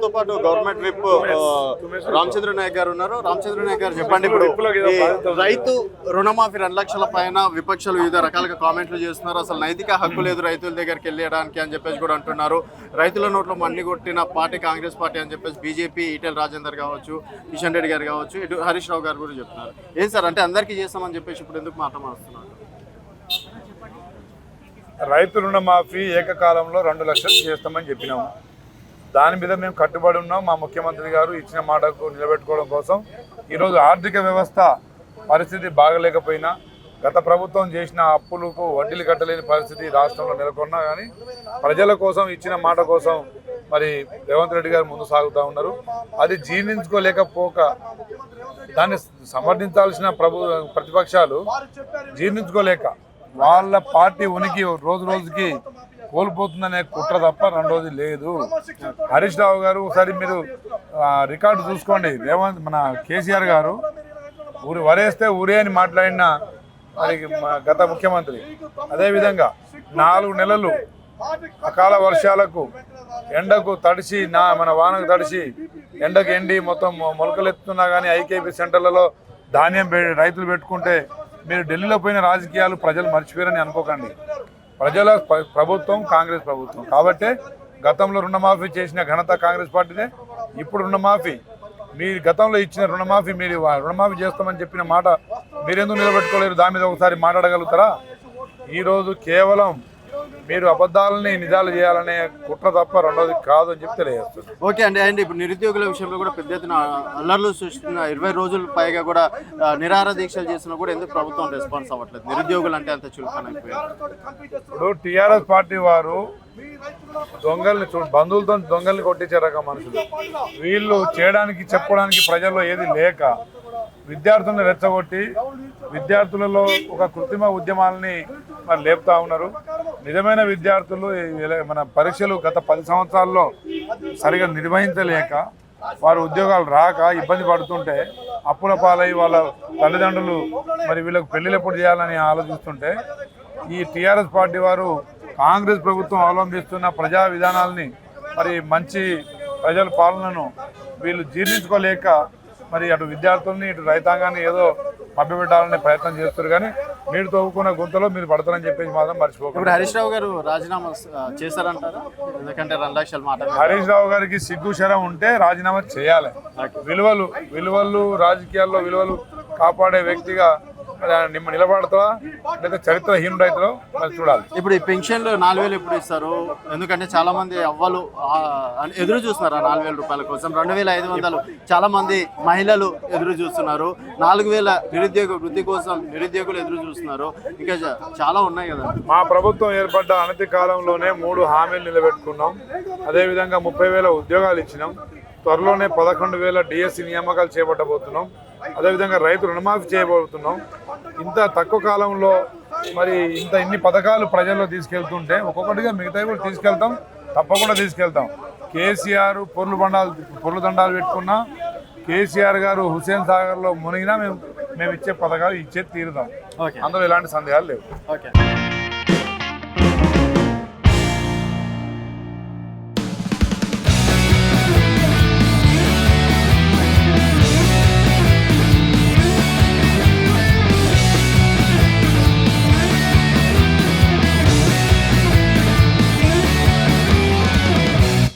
మనతో పాటు government whip Ramachandra Naik గారు ఉన్నారు. రామచంద్ర నాయక్ గారు చెప్పండి ఇప్పుడు. రైతు రుణమాఫీ రెండు లక్షల పైన విపక్షాలు వివిధ రకాలుగా కామెంట్లు చేస్తున్నారు. అసలు నైతిక హక్కు లేదు రైతుల దగ్గరికి వెళ్ళడానికి అని చెప్పేసి కూడా అంటున్నారు. రైతుల నోట్లో మన్ని కొట్టిన పార్టీ కాంగ్రెస్ పార్టీ అని చెప్పేసి బీజేపీ ఈటెల రాజేందర్ కావచ్చు కిషన్ రెడ్డి గారు కావచ్చు ఇటు హరీష్ రావు గారు కూడా చెప్తున్నారు. ఏం సార్ అంటే అందరికీ చేస్తామని చెప్పేసి ఇప్పుడు ఎందుకు మాట మారుస్తున్నారు? రైతు రుణమాఫీ ఏకకాలంలో రెండు లక్షలు చేస్తామని చెప్పినాము. దాని మీద మేము కట్టుబడి ఉన్నాం. మా ముఖ్యమంత్రి గారు ఇచ్చిన మాటకు నిలబెట్టుకోవడం కోసం. ఈరోజు ఆర్థిక వ్యవస్థ పరిస్థితి బాగలేకపోయినా గత ప్రభుత్వం చేసిన అప్పులకు వడ్డీలు కట్టలేని పరిస్థితి రాష్ట్రంలో నెలకొన్నా కానీ ప్రజల కోసం ఇచ్చిన మాట కోసం మరి రేవంత్ రెడ్డి గారు ముందు సాగుతూ ఉన్నారు. అది జీర్ణించుకోలేకపోక దాన్ని సమర్థించాల్సిన ప్రభు ప్రతిపక్షాలు జీర్ణించుకోలేక వాళ్ళ పార్టీ ఉనికి రోజు రోజుకి కోల్పోతుందనే కుట్ర తప్ప రెండోది లేదు. హరీష్ రావు గారు ఒకసారి మీరు రికార్డు చూసుకోండి. రేవంత్ మన కేసీఆర్ గారు ఊరి వరేస్తే ఊరే అని మాట్లాడిన మరి మా గత ముఖ్యమంత్రి. అదేవిధంగా నాలుగు నెలలు అకాల వర్షాలకు ఎండకు తడిసి నా మన వానకు తడిసి ఎండకు ఎండి మొత్తం మొలకలెత్తున్నా కానీ ఐకేపీ సెంటర్లలో ధాన్యం పె- రైతులు పెట్టుకుంటే మీరు ఢిల్లీలో పోయిన రాజకీయాలు ప్రజలు మర్చిపోయారని అనుకోకండి. ప్రజల ప్రభుత్వం కాంగ్రెస్ ప్రభుత్వం. కాబట్టి గతంలో రుణమాఫీ చేసిన ఘనత కాంగ్రెస్ పార్టీదే. ఇప్పుడు రుణమాఫీ. మీరు గతంలో ఇచ్చిన రుణమాఫీ మీరు రుణమాఫీ చేస్తామని చెప్పిన మాట మీరెందుకు నిలబెట్టుకోలేరు? దాని మీద ఒకసారి మాట్లాడగలుగుతారా? ఈరోజు కేవలం మీరు అబద్ధాలని నిజాలు చేయాలనే కుట్ర తప్ప రెండోది కాదు అని చెప్పి తెలియజేస్తున్నారు ఓకే అండి అండ్. ఇప్పుడు నిరుద్యోగుల విషయంలో కూడా పెద్ద ఎత్తున అల్లర్లు సృష్టిస్తున్న ఇరవై రోజుల పైగా కూడా నిరాహార దీక్షలు చేసినా కూడా ఎందుకు ప్రభుత్వం రెస్పాన్స్ అవ్వట్లేదు? నిరుద్యోగులు అంటే అంత చులకన అయిపోయారు ఇప్పుడు టీఆర్ఎస్ పార్టీ వారు దొంగల్ని చూ బంధువులతో దొంగల్ని కొట్టించే రకం మనుషులు. వీళ్ళు చేయడానికి చెప్పుకోవడానికి ప్రజల్లో ఏది లేక విద్యార్థులను రెచ్చగొట్టి విద్యార్థులలో ఒక కృత్రిమ ఉద్యమాలని మరి లేపుతా ఉన్నారు. నిజమైన విద్యార్థులు మన పరీక్షలు గత పది సంవత్సరాల్లో సరిగా నిర్వహించలేక వారు ఉద్యోగాలు రాక ఇబ్బంది పడుతుంటే అప్పుల పాలై వాళ్ళ తల్లిదండ్రులు మరి వీళ్ళకు పెళ్ళిళ్ళు ఎప్పుడు చేయాలని ఆలోచిస్తుంటే ఈ టీఆర్ఎస్ పార్టీ వారు కాంగ్రెస్ ప్రభుత్వం అవలంబిస్తున్న ప్రజా విధానాలని మరి మంచి ప్రజల పాలనను వీళ్ళు జీర్ణించుకోలేక మరి అటు విద్యార్థుల్ని ఇటు రైతాంగాన్ని ఏదో మభ్యపెట్టాలనే ప్రయత్నం చేస్తారు కానీ మీరు తవ్వుకున్న గుంతలో మీరు పడతారని చెప్పేసి మాత్రం మర్చిపోకండి. ఇప్పుడు హరీష్ రావు గారు రాజీనామా చేశారంటారా? ఎందుకంటే రెండు లక్షల మాట. హరీష్ రావు గారికి సిగ్గు శరం ఉంటే రాజీనామా చేయాలి. విలువలు విలువలు రాజకీయాల్లో విలువలు కాపాడే వ్యక్తిగా నిమ్మ నిలబడతావా? లేదా చరిత్రహీనుడు అవుతాడో మరి చూడాలి. ఇప్పుడు ఈ పెన్షన్లు నాలుగు వేలు ఎప్పుడు ఇస్తారు? ఎందుకంటే చాలా మంది అవ్వలు ఎదురు చూస్తున్నారు ఆ నాలుగు వేల రూపాయల కోసం. రెండు వేల ఐదు వందలు చాలా మంది మహిళలు ఎదురు చూస్తున్నారు. నాలుగు వేల నిరుద్యోగ వృత్తి కోసం నిరుద్యోగులు ఎదురు చూస్తున్నారు. ఇంకా చాలా ఉన్నాయి కదా. మా ప్రభుత్వం ఏర్పడ్డ అనతి కాలంలోనే మూడు హామీలు నిలబెట్టుకున్నాం. అదేవిధంగా ముప్పై వేల ఉద్యోగాలు ఇచ్చినాం. త్వరలోనే పదకొండు వేల డిఎస్సి నియామకాలు చేపట్టబోతున్నాం. అదేవిధంగా రైతు రుణమాఫీ చేయబోతున్నాం. ఇంత తక్కువ కాలంలో మరి ఇంత ఇన్ని పథకాలు ప్రజల్లో తీసుకెళ్తుంటే ఒక్కొక్కటిగా మిగతావి కూడా తీసుకెళ్తాం తప్పకుండా తీసుకెళ్తాం. కేసీఆర్ పొర్లు బండాలు పొర్లు దండాలు పెట్టుకున్నా కేసీఆర్ గారు హుసేన్ సాగర్లో మునిగినా మేము మేము ఇచ్చే పథకాలు ఇచ్చే తీరుతాం. ఓకే. అందులో ఎలాంటి సందేహాలు లేవు. ఓకే.